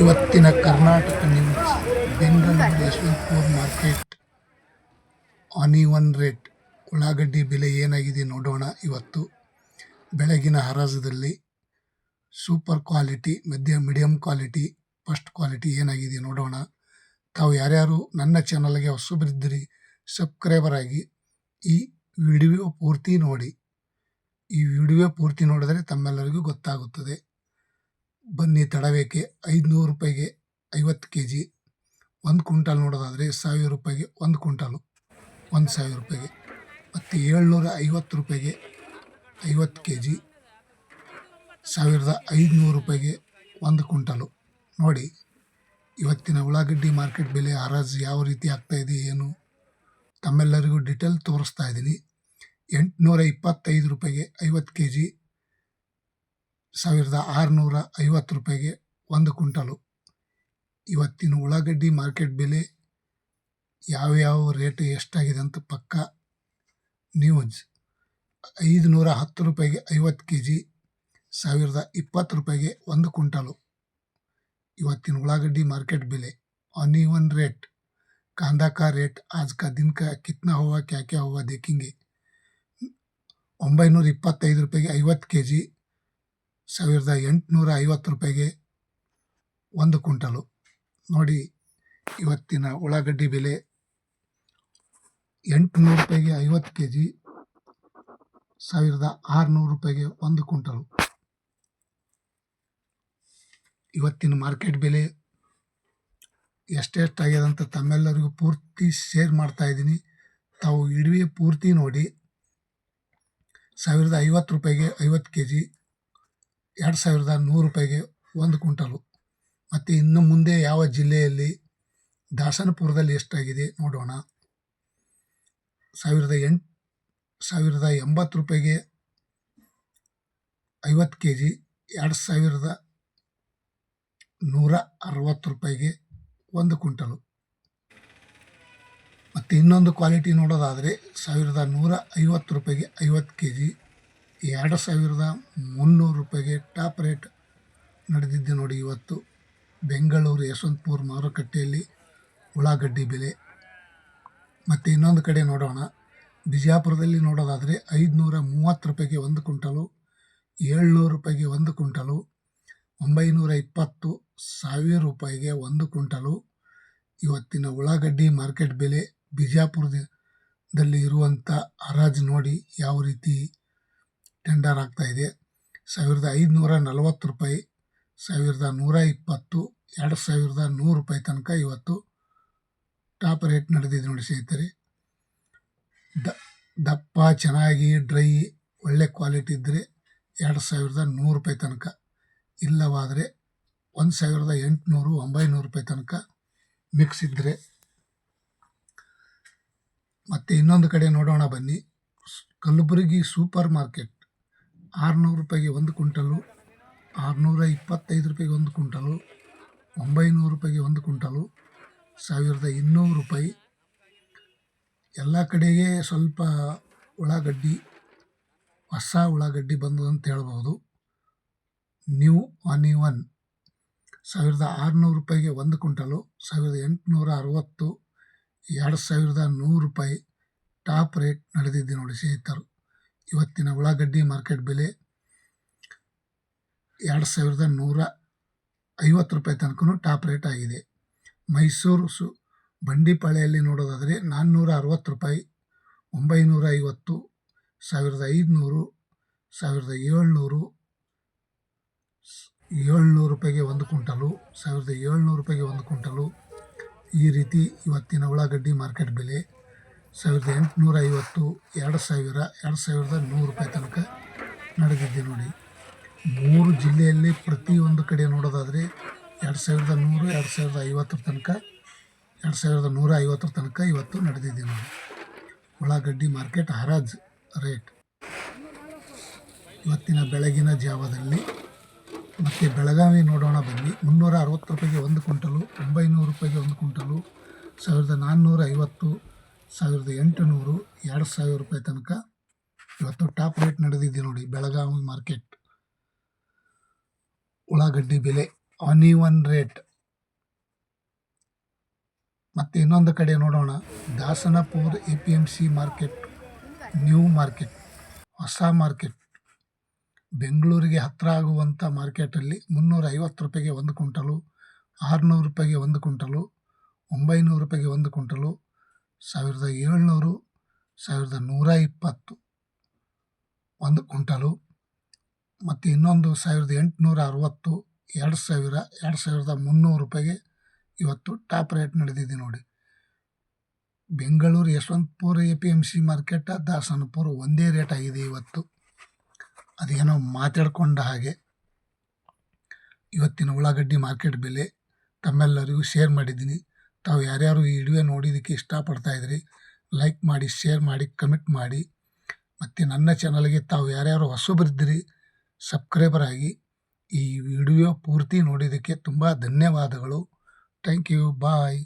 ಇವತ್ತಿನ Karnataka news Bengaluru Yeshwanthpur market onion rate ಉಳ್ಳಾಗಡ್ಡಿ ಬೆಲೆ ಏನಾಗಿದೆ ನೋಡೋಣ ಇವತ್ತು. ಬೆಳಗಿನ ಹರಾಜದಲ್ಲಿ ಸೂಪರ್ ಕ್ವಾಲಿಟಿ ಮಧ್ಯ ಮೀಡಿಯಂ ಕ್ವಾಲಿಟಿ ಫಸ್ಟ್ ಕ್ವಾಲಿಟಿ ಏನಾಗಿದೆ ನೋಡೋಣ. ತಾವು ಯಾರ್ಯಾರು ನನ್ನ ಚಾನಲ್ಗೆ ಹೊಸಬರಿದ್ದೀರಿ ಸಬ್ಸ್ಕ್ರೈಬರ್ ಆಗಿ ಈ ವಿಡಿಯೋ ಪೂರ್ತಿ ನೋಡಿ. ಈ ವಿಡಿಯೋ ಪೂರ್ತಿ ನೋಡಿದರೆ ತಮ್ಮೆಲ್ಲರಿಗೂ ಗೊತ್ತಾಗುತ್ತದೆ. ಬನ್ನಿ ತಡಬೇಕೆ ಐದುನೂರು ರೂಪಾಯಿಗೆ ಐವತ್ತು ಕೆ ಜಿ ಒಂದು ಕ್ವಿಂಟಲ್ ನೋಡೋದಾದರೆ ಸಾವಿರ ರೂಪಾಯಿಗೆ ಒಂದು ಕ್ವಿಂಟಾಲು. ಒಂದು ಸಾವಿರ ರೂಪಾಯಿಗೆ. ಮತ್ತು ಏಳ್ನೂರ ಐವತ್ತು ರೂಪಾಯಿಗೆ ಐವತ್ತು ಕೆ ಜಿ ಸಾವಿರದ ಐದುನೂರು ರೂಪಾಯಿಗೆ ಒಂದು ಕ್ವಿಂಟಲು. ನೋಡಿ, ಇವತ್ತಿನ ಉಳ್ಳಾಗಡ್ಡಿ ಮಾರ್ಕೆಟ್ ಬೆಲೆ ಹರಾಜು ಯಾವ ರೀತಿ ಆಗ್ತಾಯಿದೆ ಏನು ತಮ್ಮೆಲ್ಲರಿಗೂ ಡಿಟೇಲ್ ತೋರಿಸ್ತಾ ಇದ್ದೀನಿ. ಎಂಟುನೂರ ಇಪ್ಪತ್ತೈದು ರೂಪಾಯಿಗೆ ಐವತ್ತು ಕೆ ಜಿ ಸಾವಿರದ ಆರುನೂರ ಐವತ್ತು ರೂಪಾಯಿಗೆ ಒಂದು ಕ್ವಿಂಟಲು ಇವತ್ತಿನ ಉಳ್ಳಾಗಡ್ಡಿ ಮಾರ್ಕೆಟ್ ಬೆಲೆ ಯಾವ್ಯಾವ ರೇಟ್ ಎಷ್ಟಾಗಿದೆ ಅಂತ ಪಕ್ಕ ನ್ಯೂಸ್ ಐದುನೂರ ಹತ್ತು ರೂಪಾಯಿಗೆ ಐವತ್ತು ಕೆ ಜಿ ಸಾವಿರದ ಇಪ್ಪತ್ತು ರೂಪಾಯಿಗೆ ಒಂದು ಕ್ವಿಂಟಲು ಇವತ್ತಿನ ಉಳ್ಳಾಗಡ್ಡಿ ಮಾರ್ಕೆಟ್ ಬೆಲೆ ऑन रेट कांदा का रेट आज का दिन का कितना हुआ क्या क्या हुआ देखेंगे ಒಂಬೈನೂರ ಇಪ್ಪತ್ತೈದು ರೂಪಾಯಿಗೆ ಐವತ್ತು ಕೆ ಜಿ ಸಾವಿರದ ಎಂಟುನೂರ ಐವತ್ತು ರೂಪಾಯಿಗೆ ಒಂದು ಕ್ವಿಂಟಲು. ನೋಡಿ, ಇವತ್ತಿನ ಉಳ್ಳಾಗಡ್ಡಿ ಬೆಲೆ ಎಂಟುನೂರು ರೂಪಾಯಿಗೆ ಐವತ್ತು ಕೆ ಜಿ ಸಾವಿರದ ಆರುನೂರು ರೂಪಾಯಿಗೆ ಒಂದು ಕ್ವಿಂಟಲು. ಇವತ್ತಿನ ಮಾರ್ಕೆಟ್ ಬೆಲೆ ಎಷ್ಟೆಷ್ಟಾಗ್ಯದ ಅಂತ ತಮ್ಮೆಲ್ಲರಿಗೂ ಪೂರ್ತಿ ಶೇರ್ ಮಾಡ್ತಾ ಇದ್ದೀನಿ. ತಾವು ಇಡೀ ಪೂರ್ತಿ ನೋಡಿ, ಸಾವಿರದ ಐವತ್ತು ರೂಪಾಯಿಗೆ ಐವತ್ತು ಕೆ ಜಿ ಎರಡು ಸಾವಿರದ ನೂರು ರೂಪಾಯಿಗೆ ಒಂದು ಕ್ವಿಂಟಲು. ಮತ್ತು ಇನ್ನು ಮುಂದೆ ಯಾವ ಜಿಲ್ಲೆಯಲ್ಲಿ ದಾಸನಪುರದಲ್ಲಿ ಎಷ್ಟಾಗಿದೆ ನೋಡೋಣ. ಸಾವಿರದ ಎಂಟು, ಸಾವಿರದ ಎಂಬತ್ತು ರೂಪಾಯಿಗೆ ಐವತ್ತು ಕೆ ಜಿ ಎರಡು ಸಾವಿರದ ನೂರ ಅರವತ್ತು ರೂಪಾಯಿಗೆ ಒಂದು ಕ್ವಿಂಟಲು. ಮತ್ತು ಇನ್ನೊಂದು ಕ್ವಾಲಿಟಿ ನೋಡೋದಾದರೆ ಸಾವಿರದ ನೂರ ಐವತ್ತು ರೂಪಾಯಿಗೆ ಐವತ್ತು ಕೆ ಜಿ ಎರಡು ಸಾವಿರದ ಮುನ್ನೂರು ರೂಪಾಯಿಗೆ ಟಾಪ್ ರೇಟ್ ನಡೆದಿದ್ದೆ ನೋಡಿ ಇವತ್ತು. ಬೆಂಗಳೂರು ಯಶವಂತಪುರ ಮಾರುಕಟ್ಟೆಯಲ್ಲಿ ಉಳ್ಳಾಗಡ್ಡಿ ಬೆಲೆ. ಮತ್ತು ಇನ್ನೊಂದು ಕಡೆ ನೋಡೋಣ. ಬಿಜಾಪುರದಲ್ಲಿ ನೋಡೋದಾದರೆ ಐದುನೂರ ಮೂವತ್ತು ರೂಪಾಯಿಗೆ ಒಂದು ಕುಂಟಲು ಏಳ್ನೂರು ರೂಪಾಯಿಗೆ ಒಂದು ಕುಂಟಲು ಒಂಬೈನೂರ ಇಪ್ಪತ್ತು ಸಾವಿರ ರೂಪಾಯಿಗೆ ಒಂದು ಕುಂಟಲು ಇವತ್ತಿನ ಉಳ್ಳಾಗಡ್ಡಿ ಮಾರ್ಕೆಟ್ ಬೆಲೆ ಬಿಜಾಪುರದಲ್ಲಿ ಇರುವಂಥ ಹರಾಜು ನೋಡಿ ಯಾವ ರೀತಿ ಟೆಂಡರ್ ಆಗ್ತಾ ಇದೆ. ಸಾವಿರದ ಐದುನೂರ ನಲವತ್ತು ರೂಪಾಯಿ, ಸಾವಿರದ ನೂರ ಇಪ್ಪತ್ತು, ಎರಡು ಸಾವಿರದ ನೂರು ರೂಪಾಯಿ ತನಕ ಇವತ್ತು ಟಾಪ್ ರೇಟ್ ನಡೆದಿದೆ ನೋಡಿ ಸ್ನೇಹಿತರೆ. ದ, ದಪ್ಪ, ಚೆನ್ನಾಗಿ, ಡ್ರೈ, ಒಳ್ಳೆ ಕ್ವಾಲಿಟಿ ಇದ್ದರೆ ಎರಡು ಸಾವಿರದ ನೂರು ರೂಪಾಯಿ ತನಕ. ಇಲ್ಲವಾದರೆ ಒಂದು ಸಾವಿರದ ಎಂಟುನೂರು, ಒಂಬೈನೂರು ರೂಪಾಯಿ ತನಕ ಮಿಕ್ಸ್ ಇದ್ದರೆ ಮತ್ತು ಇನ್ನೊಂದು ಕಡೆ ನೋಡೋಣ ಬನ್ನಿ. Kalaburagi super market. ಆರುನೂರು ರೂಪಾಯಿಗೆ ಒಂದು ಕ್ವಿಂಟಲು, ಆರುನೂರ ಇಪ್ಪತ್ತೈದು ರೂಪಾಯಿಗೆ ಒಂದು ಕ್ವಿಂಟಲು, ಒಂಬೈನೂರು ರೂಪಾಯಿಗೆ ಒಂದು ಕ್ವಿಂಟಲು, ಸಾವಿರದ ಇನ್ನೂರು ರೂಪಾಯಿ. ಎಲ್ಲ ಕಡೆಗೆ ಸ್ವಲ್ಪ ಉಳ್ಳಾಗಡ್ಡಿ, ಹೊಸ ಉಳ್ಳಾಗಡ್ಡಿ ಬಂದು ಅಂತ ಹೇಳ್ಬೋದು. ನ್ಯೂ ಒನ್, ಸಾವಿರದ ಆರುನೂರು ರೂಪಾಯಿಗೆ ಒಂದು ಕ್ವಿಂಟಲು, ಸಾವಿರದ ಎಂಟುನೂರ ಅರವತ್ತು, ಎರಡು ಸಾವಿರದ ನೂರು ರೂಪಾಯಿ. ಟಾಪ್ ರೇಟ್ ನಡೆದಿದ್ದೆ ನೋಡಿ ಸ್ನೇಹಿತರು. ಇವತ್ತಿನ ಉಳ್ಳಾಗಡ್ಡಿ ಮಾರ್ಕೆಟ್ ಬೆಲೆ ಎರಡು ಸಾವಿರದ ನೂರ ಐವತ್ತು ರೂಪಾಯಿ ತನಕ ಟಾಪ್ ರೇಟ್ ಆಗಿದೆ. ಮೈಸೂರು ಸು ಬಂಡಿಪಾಳೆಯಲ್ಲಿ ನೋಡೋದಾದರೆ ನಾನ್ನೂರ ಅರವತ್ತು ರೂಪಾಯಿ, ಒಂಬೈನೂರ ಐವತ್ತು, ಸಾವಿರದ ಐದುನೂರು, ಸಾವಿರದ ಏಳ್ನೂರು ಏಳ್ನೂರು ರೂಪಾಯಿಗೆ ಒಂದು ಕ್ವಿಂಟಲು, ಸಾವಿರದ ಏಳ್ನೂರು ರೂಪಾಯಿಗೆ ಒಂದು ಕ್ವಿಂಟಲು ಈ ರೀತಿ ಇವತ್ತಿನ ಉಳ್ಳಾಗಡ್ಡಿ ಮಾರ್ಕೆಟ್ ಬೆಲೆ ಸಾವಿರದ ಎಂಟುನೂರ ಐವತ್ತು ಎರಡು ಸಾವಿರ, ಎರಡು ಸಾವಿರದ ನೂರು ರೂಪಾಯಿ ತನಕ ನಡೆದಿದ್ದೆ ನೋಡಿ. ಮೂರು ಜಿಲ್ಲೆಯಲ್ಲಿ ಪ್ರತಿಯೊಂದು ಕಡೆ ನೋಡೋದಾದರೆ ಎರಡು ಸಾವಿರದ ನೂರು, ಎರಡು ಸಾವಿರದ ಐವತ್ತರ ತನಕ, ಎರಡು ಸಾವಿರದ ನೂರ ಐವತ್ತರ ತನಕ ಇವತ್ತು ನಡೆದಿದೆ ನೋಡಿ. ಉಳ್ಳಾಗಡ್ಡಿ ಮಾರ್ಕೆಟ್ ಹರಾಜ್ ರೇಟ್. ಇವತ್ತಿನ ಬೆಳಗಿನ ಜಾವದಲ್ಲಿ ಮತ್ತು ಬೆಳಗಾವಿ ನೋಡೋಣ ಬನ್ನಿ. ಮುನ್ನೂರ ಅರವತ್ತು ರೂಪಾಯಿಗೆ ಒಂದು ಕ್ವಿಂಟಲು, ಒಂಬೈನೂರು ರೂಪಾಯಿಗೆ ಒಂದು ಕ್ವಿಂಟಲು, ಸಾವಿರದ ನಾನ್ನೂರ ಐವತ್ತು ಸಾವಿರದ ಎಂಟುನೂರು ಎರಡು ಸಾವಿರ ರೂಪಾಯಿ ತನಕ ಇವತ್ತು ಟಾಪ್ ರೇಟ್ ನಡೆದಿದೆ ನೋಡಿ, ಬೆಳಗಾವಿ ಮಾರ್ಕೆಟ್. ಉಳ್ಳಾಗಡ್ಡಿ ಬೆಲೆ ಆನಿವನ್ ರೇಟ್. ಮತ್ತು ಇನ್ನೊಂದು ಕಡೆ ನೋಡೋಣ, Dasanapura A P M C market, new market, ಹೊಸ ಮಾರ್ಕೆಟ್. ಬೆಂಗಳೂರಿಗೆ ಹತ್ತಿರ ಆಗುವಂಥ ಮಾರ್ಕೆಟಲ್ಲಿ ಮುನ್ನೂರ ಐವತ್ತು ರೂಪಾಯಿಗೆ ಒಂದು ಕುಂಟಲು ಆರುನೂರು ರೂಪಾಯಿಗೆ ಒಂದು ಕುಂಟಲು ಒಂಬೈನೂರು ರೂಪಾಯಿಗೆ ಒಂದು ಕುಂಟಲು ಸಾವಿರದ ಏಳ್ನೂರು, ಸಾವಿರದ ನೂರ ಇಪ್ಪತ್ತು. ಒಂದು ಕ್ವಿಂಟಲು, ಮತ್ತು ಇನ್ನೊಂದು ಸಾವಿರದ ಎಂಟುನೂರ ಅರವತ್ತು, ಎರಡು ಸಾವಿರ, ಎರಡು ಸಾವಿರದ ಮುನ್ನೂರು ರೂಪಾಯಿಗೆ ಇವತ್ತು ಟಾಪ್ ರೇಟ್ ನಡೆದಿದೆ ನೋಡಿ. Bengaluru Yeshwanthpur A P M C market, Dasanapura ಒಂದೇ ರೇಟ್ ಆಗಿದೆ ಇವತ್ತು. ಅದೇನೋ ಮಾತಾಡ್ಕೊಂಡ ಹಾಗೆ. ಇವತ್ತಿನ ಉಳ್ಳಾಗಡ್ಡಿ ಮಾರ್ಕೆಟ್ ಬೆಲೆ ತಮ್ಮೆಲ್ಲರಿಗೂ ಶೇರ್ ಮಾಡಿದ್ದೀನಿ. ತಾವು ಯಾರ್ಯಾರು ಈ ವಿಡಿಯೋ ನೋಡಿದ್ದಕ್ಕೆ ಇಷ್ಟಪಡ್ತಾ ಇದ್ರಿ ಲೈಕ್ ಮಾಡಿ ಶೇರ್ ಮಾಡಿ ಕಮೆಂಟ್ ಮಾಡಿ. ಮತ್ತು ನನ್ನ ಚಾನಲ್ಗೆ ತಾವು ಯಾರ್ಯಾರು ಹೊಸಬರಿದ್ದಿರಿ ಸಬ್ಸ್ಕ್ರೈಬರ್ ಆಗಿ ಈ ವಿಡಿಯೋ ಪೂರ್ತಿ ನೋಡಿದ್ದಕ್ಕೆ ತುಂಬ ಧನ್ಯವಾದಗಳು. Thank you bye